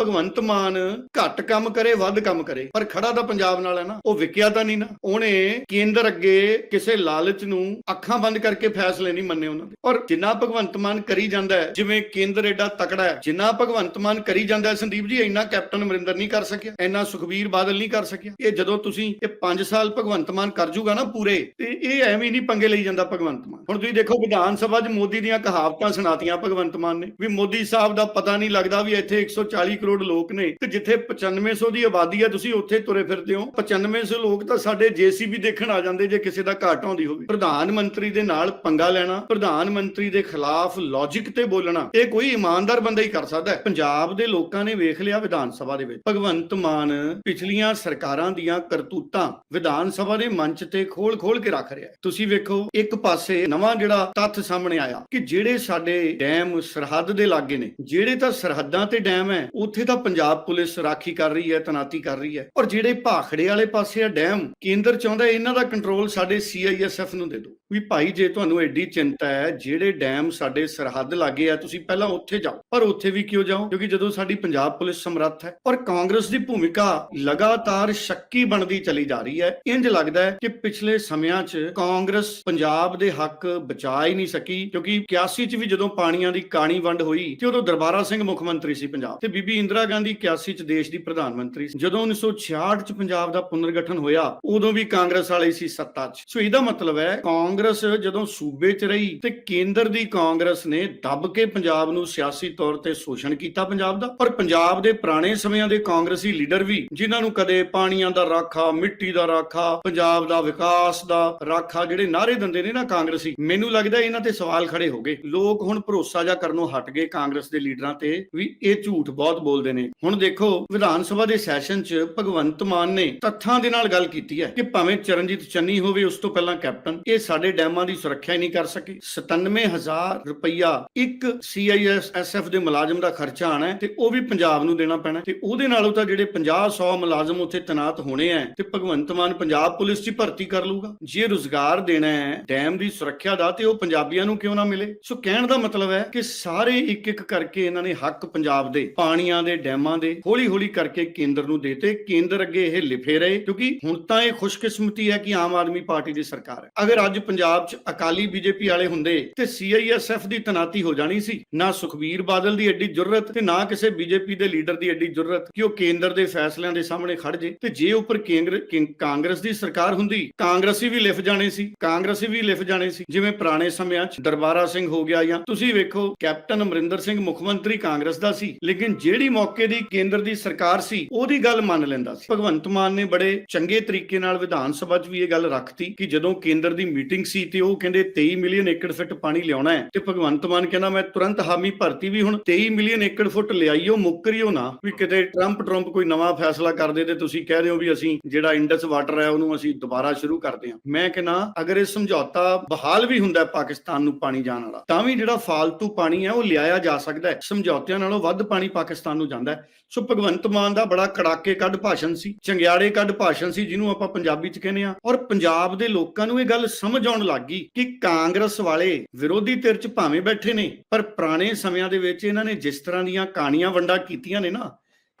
ਭਗਵੰਤ ਮਾਨ ਘੱਟ ਕੰਮ ਕਰੇ, ਵੱਧ ਕੰਮ ਕਰੇ, ਪਰ ਖੜਾ ਤਾਂ ਪੰਜਾਬ ਨਾਲ ਹੈ ਨਾ, ਉਹ ਵਿਕਿਆ ਤਾਂ ਨਹੀਂ ਨਾ। ਉਹਨੇ ਕੇਂਦਰ ਅੱਗੇ ਕਿਸੇ ਲਾਲਚ ਨੂੰ ਅੱਖਾਂ ਬੰਦ ਕਰਕੇ ਫੈਸਲੇ ਨਹੀਂ ਮੰਨੇ ਉਹਨਾਂ ਦੇ। ਔਰ ਜਿੰਨਾ ਭਗਵੰਤ ਮਾਨ ਕਰੀ ਜਾਂਦਾ ਹੈ, ਜਿਵੇਂ ਕੇਂਦਰ ਐਡਾ ਤਕੜਾ ਹੈ, ਜਿੰਨਾ ਭਗਵੰਤ ਮਾਨ ਕਰੀ ਜਾਂਦਾ ਹੈ, ਸੰਦੀਪ ਜੀ, ਇੰਨਾ ਕੈਪਟਨ ਅਮਰਿੰਦਰ ਨਹੀਂ ਕਰ ਸਕਿਆ, ਇੰਨਾ ਸੁਖਬੀਰ ਬਾਦਲ ਨਹੀਂ ਕਰ ਸਕਿਆ। ਇਹ ਜਦੋਂ ਤੁਸੀਂ ਇਹ 5 ਸਾਲ ਭਗਵੰਤ ਮਾਨ ਕਰ ਜੂਗਾ ਨਾ ਪੂਰੇ, ਤੇ ਇਹ ਐਵੇਂ ਨਹੀਂ ਪੰਗੇ ਲਈ ਜਾਂਦਾ ਭਗਵੰਤ ਮਾਨ। ਹੁਣ ਤੁਸੀਂ ਦੇਖੋ ਵਿਧਾਨ ਸਭਾ 'ਚ ਮੋਦੀ ਦੀਆਂ ਕਹਾਵਤਾਂ ਸੁਣਾਤੀਆਂ ਭਗਵੰਤ ਮਾਨ ਨੇ, ਵੀ ਮੋਦੀ ਸਾਹਿਬ ਦਾ ਪਤਾ ਨਹੀਂ ਲੱਗਦਾ ਵੀ ਇੱਥੇ 140 ਕਰੋੜ ਲੋਕ ਨੇ ਤੇ ਜਿੱਥੇ 9500 ਦੀ ਆਬਾਦੀ ਹੈ ਤੁਸੀਂ ਉੱਥੇ ਤੁਰੇ ਫਿਰਦੇ ਹੋ। 9500 ਲੋਕ ਤਾਂ ਸਾਡੇ ਜੀਸੀਬੀ ਦੇਖਣ ਆ ਜਾਂਦੇ ਜੇ ਕਿਸੇ ਦਾ ਘਾਟ ਆਉਂਦੀ ਹੋਵੇ। ਪ੍ਰਧਾਨ ਮੰਤਰੀ ਦੇ ਨਾਲ ਪੰਗਾ ਲੈਣਾ, ਪ੍ਰਧਾਨ ਮੰਤਰੀ ਦੇ ਖਿਲਾਫ ਲੌਜੀਕ ਤੇ ਬੋਲਣਾ, ਇਹ ਕੋਈ ਇਮਾਨਦਾਰ ਬੰਦਾ ਹੀ ਕਰ ਸਕਦਾ ਹੈ। ਪੰਜਾਬ ਦੇ ਲੋਕਾਂ ਨੇ ਵੇਖ ਲਿਆ ਵਿਧਾਨ ਸਭਾ ਦੇ ਵਿੱਚ। ਭਗਵੰਤ ਮਾਨ ਪਿਛਲੀਆਂ ਸਰਕਾਰਾਂ ਦੀਆਂ ਕਰਤੂਤਾਂ ਵਿਧਾਨ ਸਭਾ ਦੇ ਮੰਚ ਤੇ ਖੋਲ-ਖੋਲ ਕੇ ਰੱਖ ਰਿਹਾ ਤੁਸੀਂ ਵੇਖੋ, ਇੱਕ ਪਾਸੇ ਨਵਾਂ ਜਿਹੜਾ ਤੱਥ ਸਾਹਮਣੇ ਆਇਆ ਕਿ ਜਿਹੜੇ ਸਾਡੇ ਡੈਮ ਸਰਹੱਦ ਦੇ ਲਾਗੇ ਨੇ, ਜਿਹੜੇ ਤਾਂ ਸਰਹੱਦਾਂ ਤੇ ਡੈਮ ਹੈ ਉੱਥੇ ਤਾਂ ਪੰਜਾਬ ਪੁਲਿਸ ਰਾਖੀ ਕਰ ਰਹੀ ਹੈ, ਤਨਾਤੀ ਕਰ ਰਹੀ ਹੈ। ਔਰ ਜਿਹੜੇ ਭਾਖੜੇ ਵਾਲੇ ਪਾਸੇ ਆ, ਡੈਮ, ਕੇਂਦਰ ਚਾਹੁੰਦਾ ਇਹਨਾਂ ਦਾ ਕੰਟਰੋਲ ਸਾਡੇ ਸੀਆਈਐਸਐਫ ਨੂੰ ਦੇ ਦਿਓ। ਵੀ ਭਾਈ, ਜੇ ਤੁਹਾਨੂੰ ਐਡੀ ਚਿੰਤਾ ਹੈ, ਜਿਹੜੇ ਡੈਮ ਸਾਡੇ ਸਰਹੱਦ ਲਾਗੇ ਆ, ਤੁਸੀਂ ਪਹਿਲਾਂ ਉੱਥੇ ਜਾਓ। ਪਰ ਉੱਥੇ ਵੀ ਕਿਉਂ ਜਾਓ? ਕਿਉਂਕਿ ਜਦੋਂ ਸਾਡੀ ਪੰਜਾਬ ਪੁਲਿਸ ਸਮਰੱਥ ਹੈ, ਔਰ ਕਾਂਗਰਸ ਦੀ ਭੂਮਿਕਾ ਲਗਾਤਾਰ ਸ਼ੱਕੀ ਬਣਦੀ ਚਲੀ ਜਾ ਰਹੀ ਹੈ ਇੰਜ ਲੱਗਦਾ ਹੈ ਕਿ ਪਿਛਲੇ ਸਮਿਆਂ 'ਚ ਕਾਂਗਰਸ ਪੰਜਾਬ ਦੇ ਹੱਕ ਬਚਾ ਹੀ ਨਹੀਂ ਸਕੀ। ਕਿਉਂਕਿ 81 'ਚ ਵੀ ਜਦੋਂ ਪਾਣੀਆਂ ਦੀ ਕਾਣੀ ਵੰਡ ਹੋਈ, ਤੇ ਉਦੋਂ ਦਰਬਾਰਾ ਸਿੰਘ ਮੁੱਖ ਮੰਤਰੀ ਸੀ ਪੰਜਾਬ। ਤੇ ਬੀਬੀ ਇੰਦਰਾ ਗਾਂਧੀ 81 'ਚ ਦੇਸ਼ ਦੀ ਪ੍ਰਧਾਨ ਮੰਤਰੀ ਸੀ। ਜਦੋਂ 1966 'ਚ ਪੰਜਾਬ ਦਾ ਪੁਨਰਗਠਨ ਹੋਇਆ, ਉਦੋਂ ਵੀ ਕਾਂਗਰਸ ਵਾਲੇ ਸੀ ਸੱਤਾ 'ਚ। ਸੋ ਇਹਦਾ ਮਤਲਬ ਹੈ, ਕਾਂਗਰਸ ਜਦੋਂ ਸੂਬੇ 'ਚ ਰਹੀ ਤੇ ਕੇਂਦਰ ਦੀ ਕਾਂਗਰਸ ਨੇ ਦੱਬ ਕੇ ਪੰਜਾਬ ਨੂੰ ਸਿਆਸੀ ਤੌਰ ਤੇ ਸ਼ੋਸ਼ਣ ਕੀਤਾ ਪੰਜਾਬ ਦਾ। ਪਰ ਪੰਜਾਬ ਦੇ ਪੁਰਾਣੇ ਸਮਿਆਂ ਦੇ ਕਾਂਗਰਸੀ ਲੀਡਰ ਵੀ, ਜਿਨ੍ਹਾਂ ਨੂੰ ਕਦੇ ਪਾਣੀਆਂ ਦਾ ਰਾਖਾ, ਮਿੱਟੀ ਦਾ ਰਾਖਾ, ਪੰਜਾਬ ਦਾ ਵਿਕਾਸ ਦਾ ਰਾਖਾ ਜਿਹੜੇ ਨਾਰੇ ਦਿੰਦੇ ਨੇ ਨਾ ਕਾਂਗਰਸੀ, ਮੈਨੂੰ ਲੱਗਦਾ ਇਹਨਾਂ ਤੇ ਸਵਾਲ ਖੜੇ ਹੋ ਗਏ। ਲੋਕ ਹੁਣ ਭਰੋਸਾ ਜਾ ਕਰਨੋਂ ਹਟ ਗਏ ਕਾਂਗਰਸ ਦੇ ਲੀਡਰਾਂ ਤੇ ਵੀ ਇਹ ਝੂਠ ਬਹੁਤ ਬੋਲਦੇ ਨੇ। ਹੁਣ ਦੇਖੋ, ਵਿਧਾਨ ਸਭਾ ਦੇ ਸੈਸ਼ਨ 'ਚ ਭਗਵੰਤ ਮਾਨ ਨੇ ਤੱਥਾਂ ਦੇ ਨਾਲ ਗੱਲ ਕੀਤੀ ਹੈ ਕਿ ਭਾਵੇਂ ਚਰਨਜੀਤ ਚੰਨੀ ਹੋਵੇ, ਉਸ ਤੋਂ ਪਹਿਲਾਂ ਕੈਪਟਨ, ਇਹ ਸਾਡੇ ਡੈਮਾਂ ਦੀ ਸੁਰੱਖਿਆ ਹੀ ਨਹੀਂ ਕਰ ਸਕੇ। 97000 ਰੁਪਈਆ ਇੱਕ ਸੀਆਈਐਸਐਫ ਦੇ ਮੁਲਾਜ਼ਮ ਦਾ ਖਰਚਾ ਆਣਾ ਤੇ ਉਹ ਵੀ ਪੰਜਾਬ ਨੂੰ ਦੇਣਾ ਪੈਣਾ ਤੇ ਉਹਦੇ ਨਾਲੋਂ ਤਾਂ ਜਿਹੜੇ 50 100 ਮੁਲਾਜ਼ਮ ਉੱਥੇ ਤੈਨਾਤ ਹੋਣੇ ਆ ਤੇ ਭਗਵੰਤ ਮਾਨ ਪੰਜਾਬ ਪੁਲਿਸ 'ਚ ਭਰਤੀ ਕਰ ਲੂਗਾ ਜੇ ਰੁਜ਼ਗਾਰ ਦੇਣਾ ਹੈ ਡੈਮ ਦੀ ਸੁਰੱਖਿਆ ਦਾ, ਤੇ ਉਹ ਪੰਜਾਬੀਆਂ ਨੂੰ ਕਿਉਂ ਨਾ ਮਿਲੇ? ਸੋ ਕਹਿਣ ਦਾ ਮਤਲਬ ਹੈ ਕਿ ਸਾਰੇ ਇੱਕ ਇੱਕ ਕਰਕੇ ਇਹਨਾਂ ਨੇ ਹੱਕ ਪੰਜਾਬ ਦੇ ਪਾਣੀਆਂ ਦੇ, ਡੈਮਾਂ ਦੇ ਹੌਲੀ ਹੌਲੀ ਕਰਕੇ ਕੇਂਦਰ ਨੂੰ ਦੇਤੇ ਕੇਂਦਰ ਅੱਗੇ ਇਹ ਲਿਫੇ ਰਹੇ, ਕਿਉਂਕਿ ਹੁਣ ਤਾਂ ਇਹ ਖੁਸ਼ਕਿਸਮਤੀ ਹੈ ਕਿ ਆਮ ਆਦਮੀ ਪਾਰਟੀ ਦੀ ਸਰਕਾਰ ਹੈ। ਅਗਰ ਅੱਜ ਪੰਜਾਬ 'ਚ ਅਕਾਲੀ ਬੀਜੇਪੀ ਵਾਲੇ ਹੁੰਦੇ ਤੇ ਸੀਆਈਐਸਐਫ ਦੀ ਤਨਾਤੀ ਹੋ ਜਾਣੀ ਸੀ, ਨਾ ਸੁਖਬੀਰ ਬਾਦਲ ਦੀ ਐਡੀ ਜੁਰਰਤ ਤੇ ਨਾ ਕਿਸੇ ਬੀਜੇਪੀ ਦੇ ਲੀਡਰ ਦੀ ਐਡੀ ਜੁਰਰਤ ਕਿ ਉਹ ਕੇਂਦਰ ਦੇ ਫੈਸਲਿਆਂ ਦੇ ਸਾਹਮਣੇ ਖੜ ਜੇ, ਤੇ ਜੇ ਉੱਪਰ ਕੇਂਦਰ ਕਾਂਗਰਸ ਦੀ ਸਰਕਾਰ ਹੁੰਦੀ, ਕਾਂਗਰਸੀ ਵੀ ਲਿਫ ਜਾਣੇ ਸੀ, ਕਾਂਗਰਸੀ ਵੀ ਲਿਫ ਜਾਣੇ ਸੀ। ਜਿਵੇਂ ਪੁਰਾਣੇ ਸਮਿਆਂ 'ਚ ਦਰਬਾਰਾ ਸਿੰਘ ਹੋ ਗਿਆ ਜਾਂ ਤੁਸੀਂ ਵੇਖੋ ਕੈਪਟਨ ਅਮਰਿੰਦਰ ਸਿੰਘ ਮੁੱਖ ਮੰਤਰੀ ਕਾਂਗਰਸ ਦਾ ਸੀ, ਲੇਕਿਨ ਜਿਹੜੀ ਮੌਕੇ ਦੀ ਕੇਂਦਰ ਦੀ ਸਰਕਾਰ ਸੀ, ਉਹਦੀ ਗੱਲ ਮੰਨ ਲੈਂਦਾ ਸੀ। ਭਗਵੰਤ ਮਾਨ ਨੇ ਬੜੇ ਚੰਗੇ ਤਰੀਕੇ ਨਾਲ ਵਿਧਾਨ ਸਭਾ 'ਚ ਵੀ ਇਹ ਗੱਲ ਰੱਖਤੀ ਕਿ ਜਦੋਂ ਕੇਂਦਰ ਦੀ ਮੀਟਿੰਗ ਸੀ ਤੇ ਉਹ ਕਹਿੰਦੇ 23 ਮਿਲੀਅਨ ਏਕੜ ਫਿੱਟ ਪਾਣੀ ਲਿਆਉਣਾ ਹੈ। ਤੇ ਭਗਵੰਤ ਮਾਨ ਕਹਿੰਦਾ, ਮੈਂ ਤੁਰੰਤ ਹਾਮੀ ਭਰਤੀ ਵੀ ਹੁਣ 23 ਮਿਲੀਅਨ ਏਕੜ ਫੁੱਟ ਲਿਆਈਓ, ਮੁੱਕਰਿਓ ਨਾ। ਵੀ ਕਿਤੇ ਟਰੰਪ ਟਰੰਪ ਕੋਈ ਨਵਾਂ ਫੈਸਲਾ ਕਰ ਦੇ ਤੇ ਤੁਸੀਂ ਕਹਿ ਰਹੇ ਹੋ ਵੀ ਅਸੀਂ ਜਿਹੜਾ ਇੰਡਸ ਵਾਟਰ ਹੈ, ਉਹਨੂੰ ਅਸੀਂ ਦੁਬਾਰਾ ਸ਼ੁਰੂ ਕਰਦੇ ਹਾਂ। ਮੈਂ ਕਹਿੰਦਾ, ਅਗਰ ਇਹ ਸਮਝੌਤਾ ਬਹਾਲ ਵੀ ਹੁੰਦਾ ਹੈ ਪਾਕਿਸਤਾਨ ਨੂੰ ਪਾਣੀ ਜਾਣ ਵਾਲਾ, ਤਾਂ ਵੀ ਜਿਹੜਾ ਫਾਲਤੂ ਪਾਣੀ ਹੈ, ਉਹ ਲਿਆਇਆ ਜਾ ਸਕਦਾ ਹੈ। ਸਮਝੌਤਿਆਂ ਨਾਲੋਂ ਵੱਧ ਪਾਣੀ ਪਾਕਿਸਤਾਨ ਨੂੰ ਜਾਂਦਾ ਸੋ ਭਗਵੰਤ ਮਾਨ ਦਾ ਬੜਾ ਕੜਾਕੇ ਕੱਢ ਭਾਸ਼ਣ ਸੀ, ਚੰਗਿਆੜੇ ਕੱਢ ਭਾਸ਼ਣ ਸੀ, ਜਿਹਨੂੰ ਆਪਾਂ ਪੰਜਾਬੀ ਚ ਕਹਿੰਦੇ ਆ ਔਰ ਪੰਜਾਬ ਦੇ ਲੋਕਾਂ ਨੂੰ ਇਹ ਗੱਲ ਸਮਝ ਆਉਣ ਲੱਗ ਗਈ ਕਿ ਕਾਂਗਰਸ ਵਾਲੇ ਵਿਰੋਧੀ ਧਿਰ ਚ ਭਾਵੇਂ ਬੈਠੇ ਨੇ, ਪਰ ਪੁਰਾਣੇ ਸਮਿਆਂ ਦੇ ਵਿੱਚ ਇਹਨਾਂ ਨੇ ਜਿਸ ਤਰ੍ਹਾਂ ਦੀਆਂ ਕਹਾਣੀਆਂ ਵੰਡਾ ਕੀਤੀਆਂ ਨੇ ਨਾ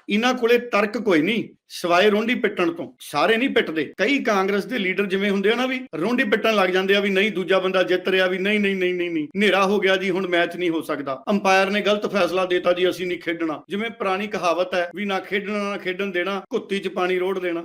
ਇਹਨਾਂ ਕੋਲੇ ਤਰਕ ਕੋਈ ਨਹੀਂ, ਸਵਾਏ ਰੋਂਡੀ ਪਿੱਟਣ ਤੋਂ। ਸਾਰੇ ਨਹੀਂ ਪਿੱਟਦੇ। ਕਈ ਕਾਂਗਰਸ ਦੇ ਲੀਡਰ ਜਿਵੇਂ ਹੁੰਦੇ ਆ ਨਾ ਵੀ, ਰੋਂਡੀ ਪਿੱਟਣ ਲੱਗ ਜਾਂਦੇ ਆ ਵੀ ਨਹੀਂ, ਦੂਜਾ ਬੰਦਾ ਜਿੱਤ ਰਿਹਾ ਵੀ ਨਹੀਂ ਨਹੀਂ ਨਹੀਂ ਨਹੀਂ ਨਹੀਂ। ਹਨੇਰਾ ਹੋ ਗਿਆ ਜੀ, ਹੁਣ ਮੈਚ ਨਹੀਂ ਹੋ ਸਕਦਾ। ਅੰਪਾਇਰ ਨੇ ਗਲਤ ਫੈਸਲਾ ਦਿੱਤਾ ਜੀ, ਅਸੀਂ ਨਹੀਂ ਖੇਡਣਾ। ਜਿਵੇਂ ਪੁਰਾਣੀ ਕਹਾਵਤ ਹੈ ਵੀ ਨਾ ਖੇਡਣਾ, ਨਾ ਖੇਡਣ ਦੇਣਾ ਕੁੱਤੀ 'ਚ ਪਾਣੀ ਰੋੜ ਦੇਣਾ।